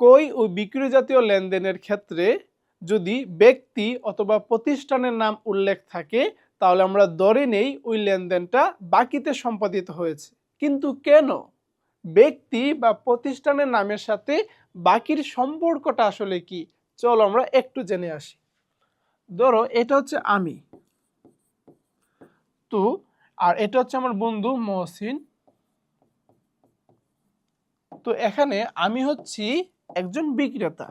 ক্রয় ও বিক্রয় জাতীয় লেনদেনের ক্ষেত্রে যদি ব্যক্তি অথবা প্রতিষ্ঠানের নাম উল্লেখ থাকে, তাহলে আমরা ধরে নেই ওই লেনদেনটা বাকিতে সম্পাদিত হয়েছে। কিন্তু কেন? ব্যক্তি বা প্রতিষ্ঠানের নামের সাথে বাকির সম্পর্কটা আসলে কি? চলো আমরা একটু জেনে আসি। ধরো, এটা হচ্ছে আমি। তো, আর এটা হচ্ছে আমার বন্ধু মহসিন। তো এখানে আমি হচ্ছি একজন বিক্রেতা।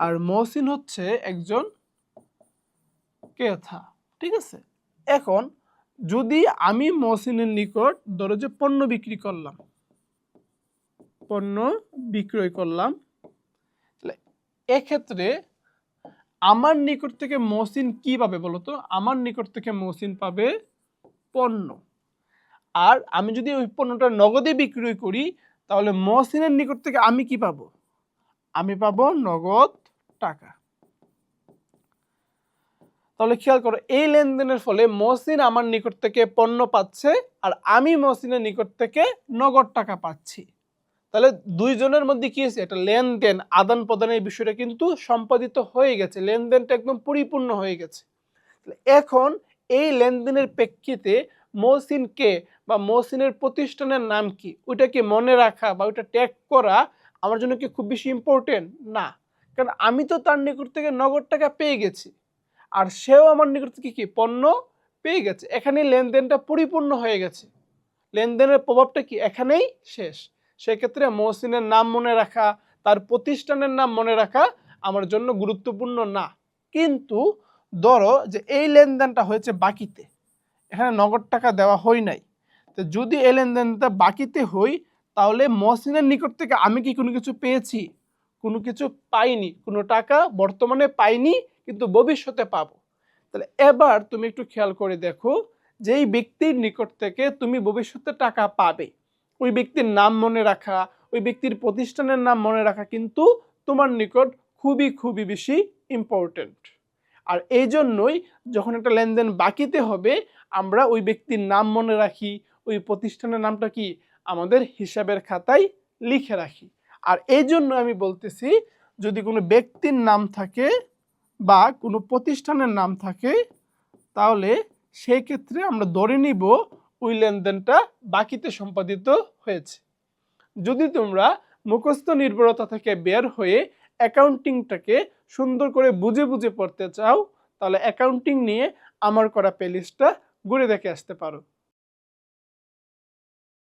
আর মহসিন হচ্ছে একজন ক্রেতা, ঠিক আছে? এখন যদি আমি মহসিনের নিকট ধরো যে পণ্য বিক্রি করলাম, পণ্য বিক্রয় করলাম এক্ষেত্রে আমার নিকট থেকে মহসিন কি পাবে বলতো? আমার নিকট থেকে মহসিন পাবে পণ্য। আর আমি যদি ওই পণ্যটা নগদে বিক্রয় করি তাহলে মহসিনের নিকট থেকে আমি কি পাবো? আমি পাবো নগদ টাকা। তাহলে খেয়াল করো, এই লেনদেনের ফলে মহসিন আমার নিকট থেকে পণ্য পাচ্ছে আর আমি মহসিনের নিকট থেকে নগদ টাকা পাচ্ছি। তাহলে দুইজনের মধ্যে কি হয়েছে? একটা লেনদেন, আদান প্রদানের বিষয়টা কিন্তু সম্পাদিত হয়ে গেছে। লেনদেনটা একদম পরিপূর্ণ হয়ে গেছে। এখন এই লেনদেনের প্রেক্ষিতে মহসিনকে বা মহসিনের প্রতিষ্ঠানের নাম কি? ওইটা কি মনে রাখা বা ওইটা ট্যাগ করা আমার জন্য কি খুব বেশি ইম্পর্টেন্ট না। কারণ আমি তো তার নিকট থেকে নগদ টাকা পেয়ে গেছি। আর সেও আমার নিকট থেকে কি? পণ্য পেয়ে গেছে। এখানেই লেনদেনটা পরিপূর্ণ হয়ে গেছে। লেনদেনের প্রভাবটা কি? এখানেই শেষ। সেক্ষেত্রে মহসিনের নাম মনে রাখা, তার প্রতিষ্ঠানের নাম মনে রাখা আমার জন্য গুরুত্বপূর্ণ না। কিন্তু ধরো যে এই লেনদেনটা হয়েছে বাকিতে। এখানে নগদ টাকা দেওয়া হয় নাই। তো যদি এই লেনদেনটা বাকিতে হই, তাহলে মহসিনের নিকট থেকে আমি কি কোনো কিছু পেয়েছি? কোনো কিছু পাইনি। কোনো টাকা বর্তমানে পাইনি, কিন্তু ভবিষ্যতে পাবো। তাহলে এবার তুমি একটু খেয়াল করে দেখো যে এই ব্যক্তির নিকট থেকে তুমি ভবিষ্যতে টাকা পাবে। ওই ব্যক্তির নাম মনে রাখা, ওই ব্যক্তির প্রতিষ্ঠানের নাম মনে রাখা কিন্তু তোমার নিকট খুবই খুবই বেশি ইম্পর্টেন্ট আর এই জন্যই যখন একটা লেনদেন বাকিতে হবে, আমরা ওই ব্যক্তির নাম মনে রাখি, ওই প্রতিষ্ঠানের নামটা কি? আমাদের হিসাবের খাতায় লিখে রাখি। আর এই জন্য আমি বলতেছি, যদি কোনো ব্যক্তির নাম থাকে বা কোনো প্রতিষ্ঠানের নাম থাকে, তাহলে সেই ক্ষেত্রে আমরা ধরে নিব ওই লেনদেনটা বাকিতে সম্পাদিত হয়েছে। যদি তোমরা মুখস্থ নির্ভরতা থেকে বের হয়ে অ্যাকাউন্টিংটাকে সুন্দর করে বুঝে বুঝে পড়তে চাও, তাহলে অ্যাকাউন্টিং নিয়ে আমার করা প্লেলিস্টটা ঘুরে দেখে আসতে পারো।